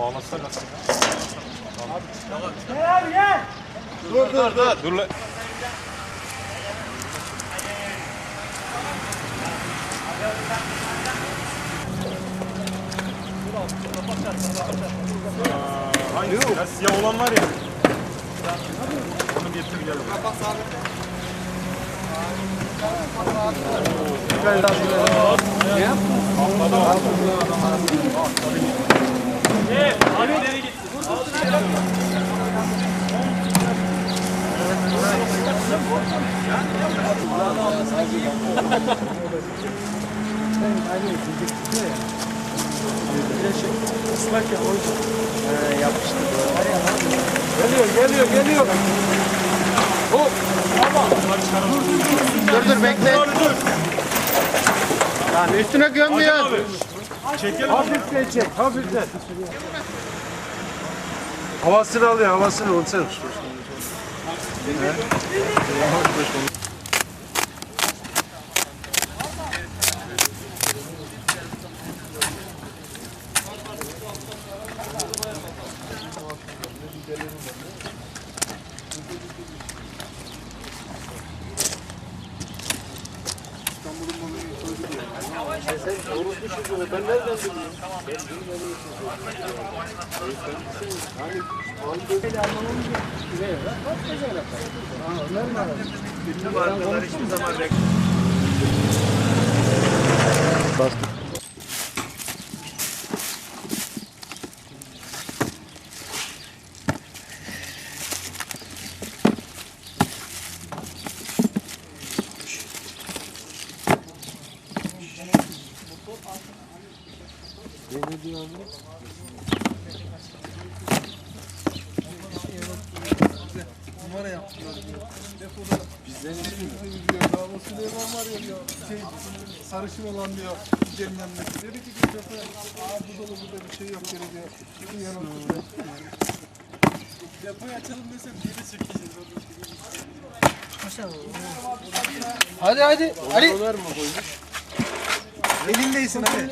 Bağlasana. Dur dur dur. Dur lan. Hangisi ya? Siyah olan var ya. Onu getir gel. Geliyor geliyor geliyor. Dur dur bekle. Yani üstüne gömüyor. Çekelim. Hafiften çek hafiften. Havasını alıyor havasını onu sen. Süleyman var ya diyor, şey, sarışın olan diyor, Cem'in annesi. Dedi ki bir defa, aa bu dolu burada bir şey yok dedi diyor. Bütün yanıltısı. Depoyu açalım desem geri çekeceğiz. Hadi hadi. Ali. Elindeysin hadi.